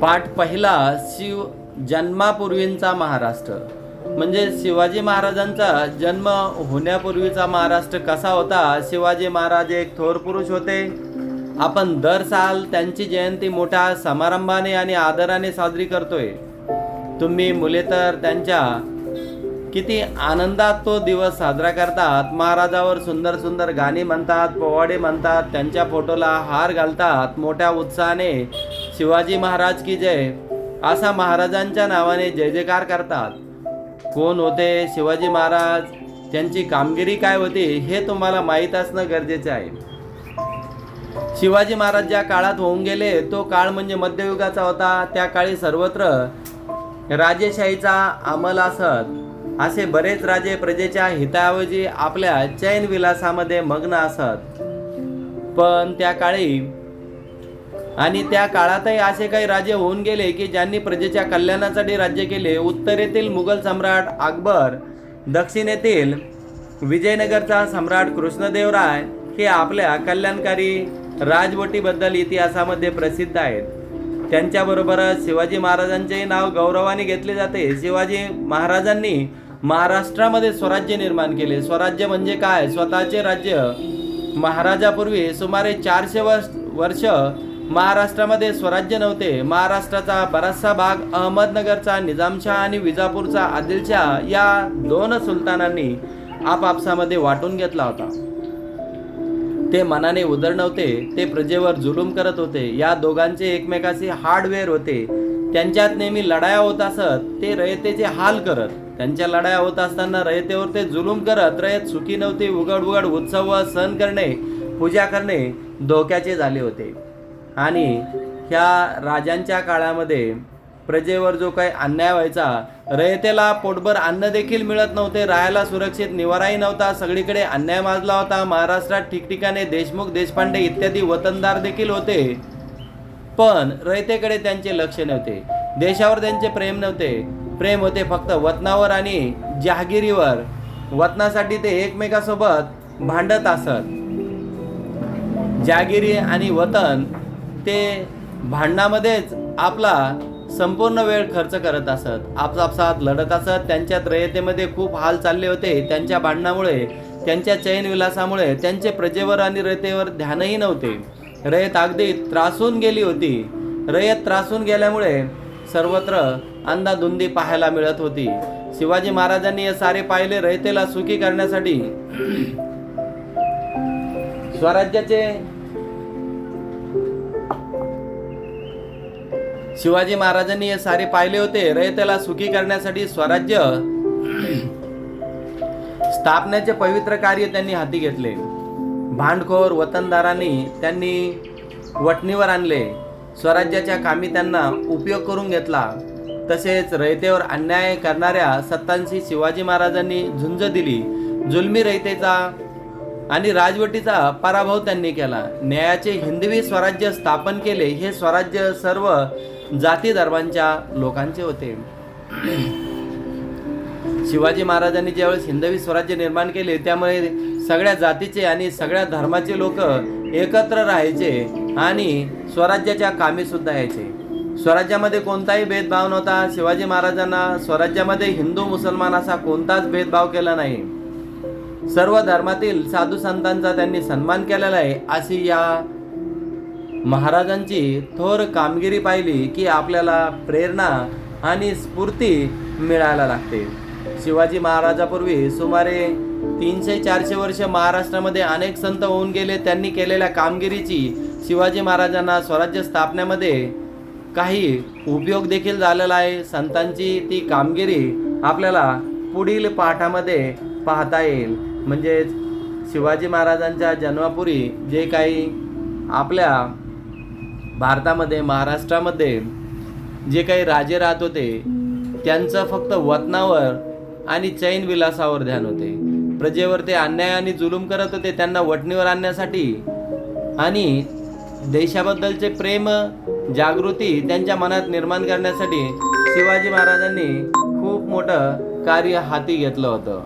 पाठ पहिला शिव जन्मापूर्वींचा महाराष्ट्र. म्हणजे शिवाजी महाराजांचा जन्म होण्यापूर्वीचा महाराष्ट्र कसा होता? शिवाजी महाराज एक थोर पुरुष होते. आपण दर साल त्यांची जयंती मोठ्या समारंभाने आणि आदराने साजरी करतोय. तुम्ही मुले तर त्यांच्या किती आनंदात तो दिवस साजरा करतात. महाराजावर सुंदर सुंदर गाणी म्हणतात पोवाडे म्हणतात त्यांच्या फोटोला हार घालतात मोठ्या उत्साहाने शिवाजी महाराज की जय. असा महाराजांच्या नावाने जय जयकार करतात. कोण होते शिवाजी महाराज? त्यांची कामगिरी काय होती हे तुम्हाला माहीत असणं गरजेचे आहे. शिवाजी महाराज ज्या काळात होऊन गेले तो काळ म्हणजे मध्ययुगाचा होता. त्या काळी सर्वत्र राजेशाहीचा अंमल असत. असे बरेच राजे प्रजेच्या हिताऐवजी आपल्या चैन विलासामध्ये मग्न असत. पण त्या काळी आणि त्या काळातही असे काही राजे होऊन गेले की ज्यांनी प्रजेच्या कल्याणासाठी राज्य केले. उत्तरेतील मुघल सम्राट अकबर दक्षिणेतील विजयनगरचा सम्राट कृष्णदेवराय हे आपल्या कल्याणकारी राजवटीबद्दल इतिहासामध्ये प्रसिद्ध आहेत. त्यांच्याबरोबरच शिवाजी महाराजांचे नाव गौरवाने घेतले जाते. शिवाजी महाराजांनी महाराष्ट्रामध्ये स्वराज्य निर्माण केले. स्वराज्य म्हणजे काय? स्वतःचे राज्य महाराजापूर्वी सुमारे चारशे वर्ष वर्ष महाराष्ट्रामध्ये स्वराज्य नव्हते. महाराष्ट्राचा बराचसा भाग अहमदनगरचा निजामशाह आणि विजापूरचा आदिलशाह या दोन सुलतानांनी आपापसामध्ये वाटून घेतला होता. ते मनाने उदर नव्हते ते प्रजेवर जुलूम करत होते. या दोघांचे एकमेकाशी हार्डवेअर होते. त्यांच्यात नेहमी लढाया होत असत ते रयतेचे हाल करत. त्यांच्या लढाया होत असताना रयतेवर ते जुलूम करत रयत सुखी नव्हती उघड उघड उत्सव व सण करणे पूजा करणे धोक्याचे झाले होते. आणि ह्या राजांच्या काळामध्ये प्रजेवर जो काही अन्याय व्हायचा रयतेला पोटभर अन्न देखील मिळत नव्हते राहायला सुरक्षित निवाराही नव्हता सगळीकडे अन्याय माजला होता महाराष्ट्रात ठिकठिकाणी देशमुख देशपांडे इत्यादी वतनदार देखील होते. पण रयतेकडे त्यांचे लक्ष नव्हते. देशावर त्यांचे प्रेम नव्हते. प्रेम होते फक्त वतनावर आणि जहागिरीवर. वतनासाठी ते एकमेकासोबत भांडत असत. जहागिरी आणि वतन ते भांडणामध्येच आपला संपूर्ण वेळ खर्च करत असत. आपसापसात लढत असत. त्यांच्यात रयतेमध्ये खूप हाल चालले होते. त्यांच्या भांडणामुळे त्यांच्या चैन विलासामुळे त्यांचे प्रजेवर आणि रयतेवर ध्यानही नव्हते. रयत अगदी त्रासून गेली होती. रयत त्रासून गेल्यामुळे सर्वत्र अंधाधुंदी पाहायला मिळत होती. शिवाजी महाराजांनी हे सारे पाहिले रयतेला सुखी करण्यासाठी. स्वराज्याचे शिवाजी महाराजांनी हे सारे पाहिले होते. रयतेला सुखी करण्यासाठी स्वराज्य स्थापनेचे पवित्र कार्य त्यांनी हाती घेतले. भांडखोर वतनदारांनी त्यांनी वटणीवर आणले. स्वराज्याच्या कामी त्यांना उपयोग करून घेतला. तसेच रयतेवर अन्याय करणाऱ्या सत्तांशी शिवाजी महाराजांनी झुंज दिली. जुलमी रयतेचा आणि राजवटीचा पराभव त्यांनी केला. न्यायाचे हिंदवी स्वराज्य स्थापन केले. हे स्वराज्य सर्व जाती धर्मांच्या लोकांचे होते. शिवाजी महाराजांनी ज्यावेळेस हिंदवी स्वराज्य निर्माण केले त्यामुळे सगळ्या जातीचे आणि सगळ्या धर्माचे लोक एकत्र राहायचे आणि स्वराज्याच्या कामी सुद्धा यायचे. स्वराज्यामध्ये कोणताही भेदभाव नव्हता. शिवाजी महाराजांना स्वराज्यामध्ये हिंदू मुसलमान असा कोणताच भेदभाव केला नाही. सर्व धर्मातील साधू संतांचा त्यांनी सन्मान केलेला आहे. अशी या महाराजांची थोर कामगिरी पाहिली की आपल्याला प्रेरणा आणि स्फूर्ती मिळायला लागते. शिवाजी महाराजापूर्वी सुमारे तीनशे चारशे वर्ष महाराष्ट्रामध्ये अनेक संत होऊन गेले. त्यांनी केलेल्या कामगिरीची शिवाजी महाराजांना स्वराज्य स्थापनेमध्ये काही उपयोग देखील झालेला आहे. संतांची ती कामगिरी आपल्याला पुढील पाठामध्ये पाहता येईल. म्हणजेच शिवाजी महाराजांच्या जन्मापूर्वी जे काही आपल्या भारतामध्ये महाराष्ट्रामध्ये जे काही राजे राहत होते त्यांचं फक्त वतनावर आणि चैन विलासावर ध्यान होते. प्रजेवर ते अन्याय आणि जुलूम करत होते त्यांना वटणीवर आणण्यासाठी. आणि देशाबद्दलचे प्रेम जागृती त्यांच्या मनात निर्माण करण्यासाठी शिवाजी महाराजांनी खूप मोठं कार्य हाती घेतलं होतं.